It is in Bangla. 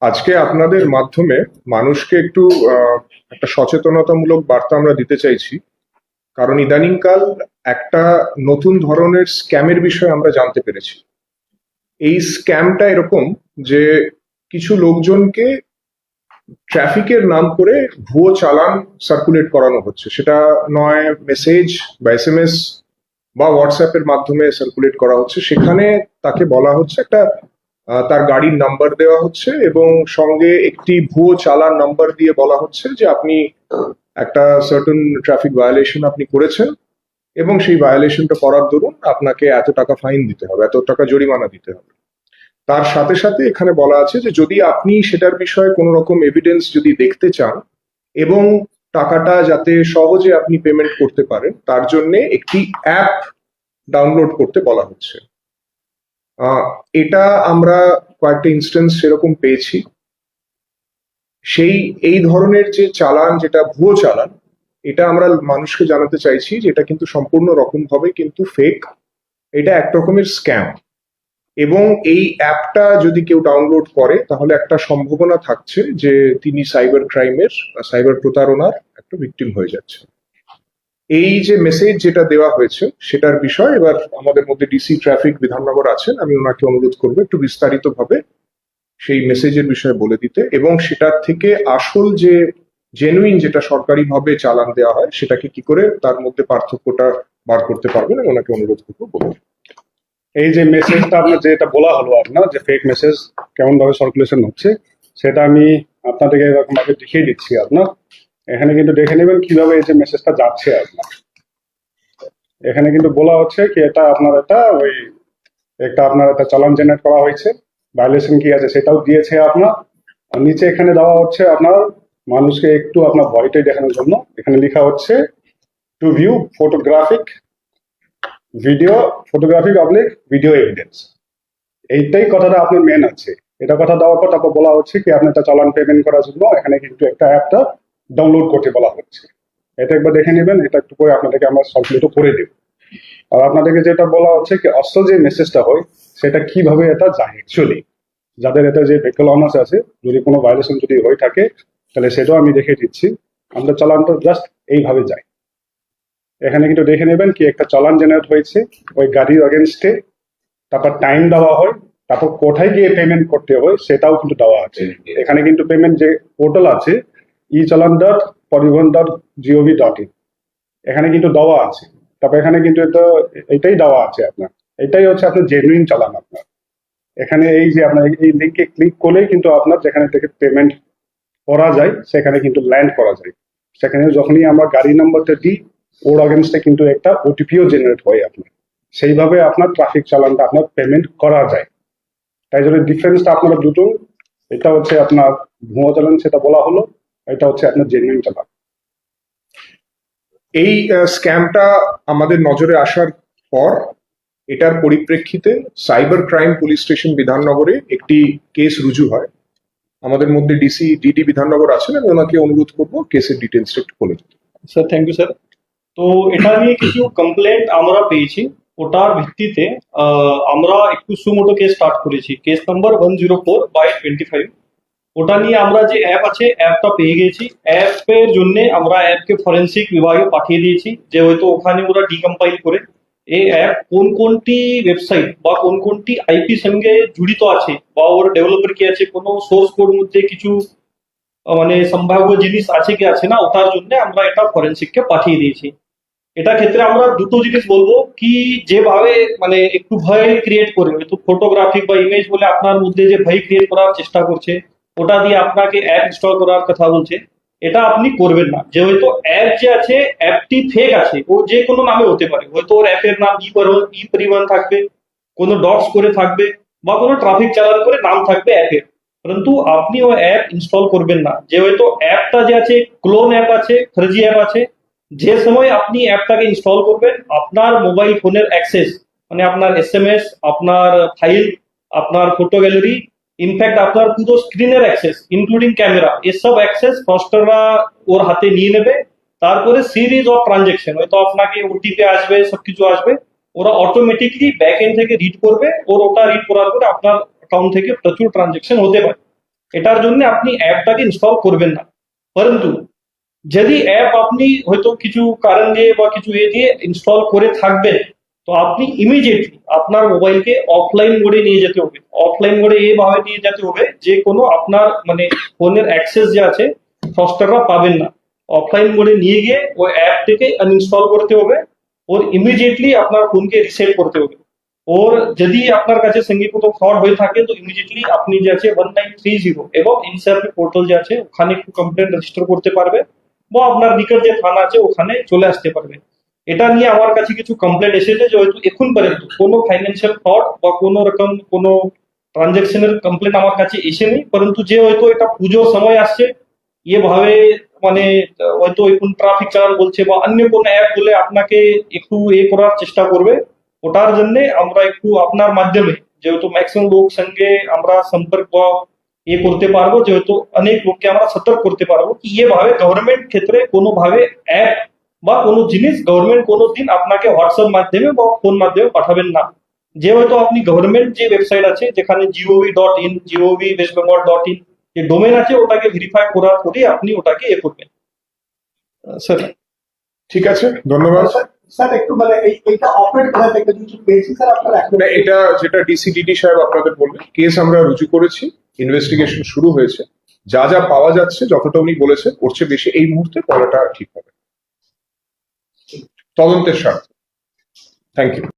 আজকে আপনাদের মাধ্যমে মানুষকে একটু একটা সচেতনতামূলক বার্তা আমরা দিতে চাইছি। কারণ ইদানিংকাল একটা নতুন ধরনের স্ক্যামের বিষয়ে আমরা জানতে পেরেছি। এই স্ক্যামটা এরকম যে কিছু লোকজনকে ট্রাফিকের নাম করে ভুয়ো চালান সার্কুলেট করানো হচ্ছে। সেটা নয় মেসেজ বা এস এম এস বা হোয়াটসঅ্যাপের মাধ্যমে সার্কুলেট করা হচ্ছে। সেখানে তাকে বলা হচ্ছে একটা তার গাড়ির নাম্বার দেওয়া হচ্ছে এবং সঙ্গে একটি ভুয়ো চালান নাম্বার দিয়ে বলা হচ্ছে যে আপনি একটা সার্টেন ট্রাফিক ভায়োলেশন আপনি করেছেন এবং সেই ভায়োলেশনটা করার দরুন আপনাকে এত টাকা ফাইন দিতে হবে, এত টাকা জরিমানা দিতে হবে। তার সাথে সাথে এখানে বলা আছে যে যদি আপনি সেটার বিষয়ে কোনো রকম এভিডেন্স যদি দেখতে চান এবং টাকাটা যাতে সহজে আপনি পেমেন্ট করতে পারেন, তার জন্য একটি অ্যাপ ডাউনলোড করতে বলা হচ্ছে। এটা আমরা কয়েকটা ইনস্টেন্স সেরকম পেয়েছি। সেই, এই ধরনের যে চালান, যেটা ভুয়ো চালান, এটা আমরা মানুষকে জানাতে চাইছি যে এটা কিন্তু সম্পূর্ণ রকম ভাবে কিন্তু ফেক এটা এক রকমের স্ক্যাম এবং এই অ্যাপটা যদি কেউ ডাউনলোড করে, তাহলে একটা সম্ভাবনা থাকছে যে তিনি সাইবার ক্রাইমের সাইবার প্রতারণার একটা ভিকটিম হয়ে যাচ্ছে। এই যে মেসেজ যেটা দেওয়া হয়েছে, সেটার বিষয় এবার আমাদের মধ্যে ডিসি ট্রাফিক বিধাননগর আছেন আমি ওনাকে অনুরোধ করব একটু বিস্তারিতভাবে সেই মেসেজের বিষয়ে বলে দিতে এবং সেটার থেকে আসল যে জেনুইন যেটা সরকারিভাবে চালান দেওয়া হয়, সেটাকে কি করে তার মধ্যে পার্থক্যটা বার করতে পারবেন ওনাকে অনুরোধ করব বলুন। এই যে মেসেজটা আপনার যেটা বলা হলো আপনার যে ফেক মেসেজ কেমন ভাবে সার্কুলেশন হচ্ছে, সেটা আমি আপনাদেরকে এরকম ভাবে দেখিয়ে দিচ্ছি আপনার এখানে কিন্তু দেখে নেবেন কীভাবে এই যে মেসেজটা যাচ্ছে আপনার এখানে কিন্তু বলা হচ্ছে কি, এটা আপনার এটা ওই একটা আপনার একটা চালান জেনারেট করা হয়েছে ভায়োলেশন কি আছে সেটাও দিয়েছে আপনার আর নিচে এখানে দেওয়া হচ্ছে আপনার মানুষকে একটু আপনার ভয়টাই দেখানোর জন্য। এখানে লেখা হচ্ছে to view photographic video photographic oblique video evidence এইটাই কথাটা আপনার মেন আছে। এটা কথা দেওয়ার পর তারপর বলা হচ্ছে কি আপনি একটা চালান পেমেন্ট করার জন্য এখানে কিন্তু একটা অ্যাপটা ডাউনলোড করতে বলা হচ্ছে। এটা একবার দেখে নেবেন, এটা একটু করে আপনাদেরকে আমরা সার্কুলেটও করে দেব। আর আপনাদেরকে যেটা বলা হচ্ছে কি অস্ত্র যে মেসেজটা হয়, সেটা কীভাবে এটা যায় অ্যাকচুয়ালি যাদের এটা যে ভেহিকল অনার্স আছে, যদি কোনো ভায়োলেশন যদি হয়ে থাকে, তাহলে সেটাও আমি দেখে দিচ্ছি। আমরা চালানটা জাস্ট এইভাবে যায়। এখানে কিন্তু দেখে নেবেন কি একটা চালান জেনারেট হয়েছে ওই গাড়ির অগেনস্টে তারপর টাইম দেওয়া হয় তারপর কোথায় গিয়ে পেমেন্ট করতে হয় সেটাও কিন্তু দেওয়া আছে। এখানে কিন্তু পেমেন্ট যে পোর্টাল আছে ই চালান ডট পরিবহন ডট জিওভি ডট ইন এখানে কিন্তু দেওয়া আছে। তারপর এখানে কিন্তু এটা এটাই দেওয়া আছে আপনার। এটাই হচ্ছে আপনার জেনুইন চালান আপনার। এখানে এই যে আপনার এই লিঙ্কে ক্লিক করলেই কিন্তু আপনার যেখানে থেকে পেমেন্ট করা যায় সেখানে কিন্তু ল্যান্ড করা যায়। সেখানে যখনই আমরা গাড়ি নাম্বারটা দিই ওর অগেনস্টে কিন্তু একটা ওটিপিও জেনারেট হয় আপনার। সেইভাবে আপনার ট্রাফিক চালানটা আপনার পেমেন্ট করা যায়। তাই জন্য ডিফারেন্সটা আপনারা দুটো। এটা হচ্ছে আপনার ভুয়ো চালান সেটা বলা হলো এটা হচ্ছে আপনার জেনুইন চালান। এই স্ক্যামটা আমাদের নজরে আসার পর এটার পরিপ্রেক্ষিতে সাইবার ক্রাইম পুলিশ স্টেশন বিধাননগরে একটি কেস রুজু হয়। আমাদের মধ্যে ডিসি ডিডি বিধাননগর আছেন আমি ওনাকে অনুরোধ করব কেসের ডিটেলস একটু বলে দিতে স্যার থ্যাংক ইউ স্যার তো এটা নিয়ে কিছু কমপ্লেন্ট আমরা পেয়েছি। ওটার ভিত্তিতে আমরা একটু সুমোটো কেস স্টার্ট করেছি। Case number one zero four by twenty five ওটা নিয়ে আমরা যে অ্যাপ আছে অ্যাপটা পেয়ে গেছি। অ্যাপের জন্য আমরা অ্যাপকে ফরেন্সিক বিভাগে পাঠিয়ে দিয়েছি, যে হয়তো ওখানে ওরা ডিকম্পাইল করে। এই অ্যাপ কোন কোনটি ওয়েবসাইট বা কোন কোনটি আইপি সঙ্গে জড়িত আছে, বা ওর ডেভেলপার কি আছে, কোনো সোর্স কোড মধ্যে কিছু মানে সম্ভাব্য জিনিস আছে কি আছে না, ওটার জন্য আমরা এটা ফরেন্সিককে পাঠিয়ে দিয়েছি। এটা ক্ষেত্রে আমরা দুটো জিনিস বলব, কি যেভাবে মানে একটু ভয় ক্রিয়েট করে হয়তো ফটোগ্রাফিক বা ইমেজ বলে আপনার মধ্যে যে ভয় ক্রিয়েট করার চেষ্টা করছে, ওটা দিয়ে আপনাকে অ্যাপ ইনস্টল করার কথা বলছে, এটা আপনি করবেন না। যে হয়তো অ্যাপ যে আছে অ্যাপটি ফেক আছে, ও যে কোনো নামে হতে পারে। হয়তো ওর অ্যাপের নাম ই ই পরিমাণ থাকবে, কোনো ডটস করে থাকবে, বা কোনো ট্রাফিক চালান করে নাম থাকবে অ্যাপের পরন্তু আপনি ও অ্যাপ ইনস্টল করবেন না। যে হয়তো অ্যাপটা যে আছে ক্লোন অ্যাপ আছে ফ্রেজি অ্যাপ আছে যে সময় আপনি অ্যাপটাকে ইনস্টল করবেন, আপনার মোবাইল ফোনের অ্যাক্সেস মানে আপনার এসএমএস আপনার ফাইল আপনার ফটো গ্যালারি ইনফ্যাক্ট আপনার পুরো স্ক্রিনের অ্যাক্সেস ইনক্লুডিং ক্যামেরা এসব অ্যাক্সেস ফস্টাররা ওর হাতে নিয়ে নেবে। তারপরে সিরিজ অফ ট্রানজেকশন হয়তো আপনাকে ওটিপি আসবে, সবকিছু আসবে, ওরা অটোমেটিকলি ব্যাক এন্ড থেকে রিড করবে, ওর ওটা রিড করার পরে আপনার অ্যাকাউন্ট থেকে প্রচুর ট্রানজেকশন হতে পারে। এটার জন্য আপনি অ্যাপটাকে ইনস্টল করবেন না। পরন্তু যদি অ্যাপ আপনি হয়তো কিছু কারণ দিয়ে বা কিছু এ দিয়ে ইনস্টল করে থাকবেন, তো আপনি ইমিডিয়েটলি আপনার মোবাইলকে অফলাইন মোডে নিয়ে যেতে হবে। অফলাইন মোডে এভাবে নিয়ে যেতে হবে, যে কোনো আপনার মানে ফোনের অ্যাক্সেস যে আছে ফস্টাররা পাবেন না। অফলাইন মোডে নিয়ে গিয়ে ওই অ্যাপটিকে আনইনস্টল করতে হবে, ওর ইমিডিয়েটলি আপনার ফোনকে রিসেট করতে হবে। ওর যদি আপনার কাছে সঙ্গে ফ্রড হয়ে থাকে, তো ইমিডিয়েটলি আপনি যে আছে ওয়ান নাইন থ্রি জিরো এবং ইনসার্ভি পোর্টাল যে আছে, ওখানে একটু কমপ্লেন রেজিস্টার করতে পারবে। বা আপনার নিকট যে থানা আছে, ওখানে চলে আসতে পারবে। এটা নিয়ে আমার কাছে কিছু কমপ্লেন এসেছে যে হয়তো এখন পর্যন্ত কোনো ফাইন্যান্সিয়াল ফ্রড বা কোনো রকম কোনো ট্রানজেকশনের কমপ্লেন আমার কাছে এসেনি, পরন্তু যে হয়তো এটা পুজোর সময় আসছে এভাবে মানে হয়তো কোন ট্রাফিক চালান বলছে বা অন্য কোনো অ্যাপ বলে আপনাকে একটু এ করার চেষ্টা করবে। ওটার জন্য আমরা একটু আপনার মাধ্যমে, যেহেতু ম্যাক্সিমাম লোক সঙ্গে আমরা সম্পর্ক এ করতে পারব যেহেতু অনেক লোককে আমরা সতর্ক করতে পারব কি এভাবে গভর্নমেন্ট ক্ষেত্রে কোনোভাবে অ্যাপ বা কোনো জিনিস গভর্নমেন্ট কোনো দিন আপনাকে হোয়াটসঅ্যাপ মাধ্যমে বা ফোন মাধ্যমে পাঠাবেন না যে হয়তো আপনি গভর্নমেন্ট যে ওয়েবসাইট আছে যেখানে gov dot in gov West Bengal dot in যে ডোমেন আছে ওটাকে ভেরিফাই করার পরে আপনি ওটাকে এ করবেন স্যার ঠিক আছে ধন্যবাদ স্যার স্যার একটু মানে এই এইটা অপারেট করা থেকে কিছু পেয়েছি স্যার আপনার এটা যেটা ডিসিডিডি সাহেব আপনাদের বললেন কেস আমরা রুজু করেছি। ইনভেস্টিগেশন শুরু হয়েছে, যা যা পাওয়া যাচ্ছে, যতটা উনি বলেছে চেয়ে বেশি এই মুহূর্তে পড়াটা ঠিক হবে তদন্তের স্বার্থে। Thank you